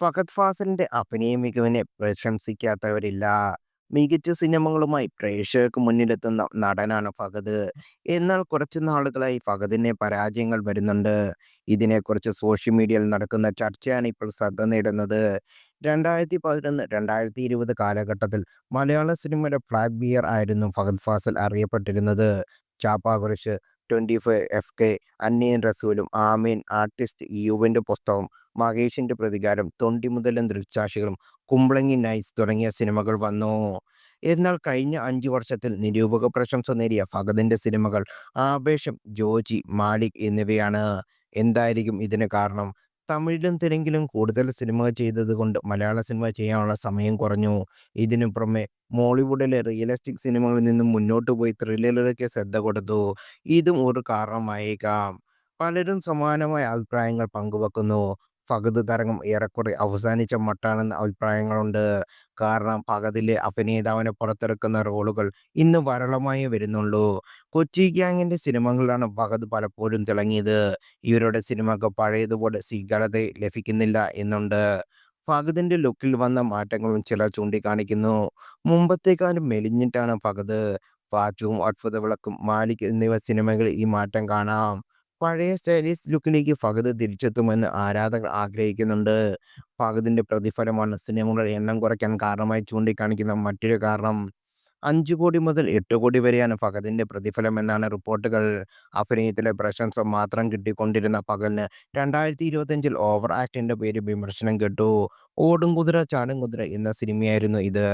ഫഹദ് ഫാസിലിന്റെ അഭിനയ മികവിനെ പ്രശംസിക്കാത്തവരില്ല. മികച്ച സിനിമകളുമായി പ്രേക്ഷകർക്ക് മുന്നിലെത്തുന്ന നടനാണ് ഫഹദ്. എന്നാൽ കുറച്ചു നാളുകളായി ഫഹദിനെ പരാജയങ്ങൾ വരുന്നുണ്ട്. ഇതിനെക്കുറിച്ച് സോഷ്യൽ മീഡിയയിൽ നടക്കുന്ന ചർച്ചയാണ് ഇപ്പോൾ ശ്രദ്ധ നേടുന്നത്. രണ്ടായിരത്തി പതിനൊന്ന്, രണ്ടായിരത്തി ഇരുപത് കാലഘട്ടത്തിൽ മലയാള സിനിമയുടെ ഫ്ലാഗ് ബിയർ ആയിരുന്നു ഫഹദ് ഫാസിൽ അറിയപ്പെട്ടിരുന്നത്. Chappa Kurishu, twenty five F K, അന്നിയൻ റസൂലും, ആമീൻ, ആർട്ടിസ്റ്റ്, യുവിന്റെ പുസ്തകം, മഹേഷിന്റെ പ്രതികാരം, തൊണ്ടി മുതലും ദൃക്സാക്ഷികളും, കുമ്പളങ്ങി നൈറ്റ്സ് തുടങ്ങിയ സിനിമകൾ വന്നു. എന്നാൽ കഴിഞ്ഞ അഞ്ചു വർഷത്തിൽ നിരൂപക പ്രശംസ നേടിയ ഫഹദിന്റെ സിനിമകൾ ആവേശം, ജോജി, മാലിക് എന്നിവയാണ്. എന്തായിരിക്കും ഇതിന് കാരണം? തമിഴിലും തെലുങ്കിലും കൂടുതൽ സിനിമകൾ ചെയ്തതുകൊണ്ട് മലയാള സിനിമ ചെയ്യാനുള്ള സമയം കുറഞ്ഞു. ഇതിനു പുറമെ മോളിവുഡിലെ റിയലിസ്റ്റിക് സിനിമകളിൽ നിന്നും മുന്നോട്ട് പോയി ത്രില്ലറിലേക്ക് ശ്രദ്ധ കൊടുത്തു. ഇതും ഒരു കാരണമായേക്കാം. പലരും സമാനമായ അഭിപ്രായങ്ങൾ പങ്കുവെക്കുന്നു. ഫഹദ് തരംഗം ഏറെക്കുറെ അവസാനിച്ച മട്ടാണെന്ന അഭിപ്രായങ്ങളുണ്ട്. കാരണം ഫഹദിലെ അഭിനേതാവിനെ പുറത്തിറക്കുന്ന റോളുകൾ ഇന്ന് വരളമായി വരുന്നുള്ളൂ. കൊച്ചി ഗ്യാങ്ങിന്റെ സിനിമകളിലാണ് ഫഹദ് പലപ്പോഴും തിളങ്ങിയത്. ഇവരുടെ സിനിമക്ക് പഴയതുപോലെ സ്വീകാര്യത ലഭിക്കുന്നില്ല എന്നുണ്ട്. ഫഹദിന്റെ ലുക്കിൽ വന്ന മാറ്റങ്ങളും ചിലർ ചൂണ്ടിക്കാണിക്കുന്നു. മുമ്പത്തേക്കാളും മെലിഞ്ഞിട്ടാണ് ഫഹദ്. പാച്ചുവും അത്ഭുതവിളക്കും, മാലിക് എന്നിവ സിനിമകളിൽ ഈ മാറ്റം കാണാം. പഴയ സ്റ്റൈലിഷ് ലുക്കിലേക്ക് ഫഹദ് തിരിച്ചെത്തുമെന്ന് ആരാധകർ ആഗ്രഹിക്കുന്നുണ്ട്. ഫഹദിന്റെ പ്രതിഫലമാണ് സിനിമകളുടെ എണ്ണം കുറയ്ക്കാൻ കാരണമായി ചൂണ്ടിക്കാണിക്കുന്ന മറ്റൊരു കാരണം. അഞ്ചു കോടി മുതൽ എട്ട് കോടി വരെയാണ് ഫഹദിന്റെ പ്രതിഫലമെന്നാണ് റിപ്പോർട്ടുകൾ. അഭിനയത്തിലെ പ്രശംസ മാത്രം കിട്ടിക്കൊണ്ടിരുന്ന ഫഹദിന് രണ്ടായിരത്തി ഇരുപത്തഞ്ചിൽ ഓവർ ആക്ടിന്റെ പേര് വിമർശനം കേട്ടു. ഓടും കുതിര ചാടും കുതിര എന്ന സിനിമയായിരുന്നു ഇത്.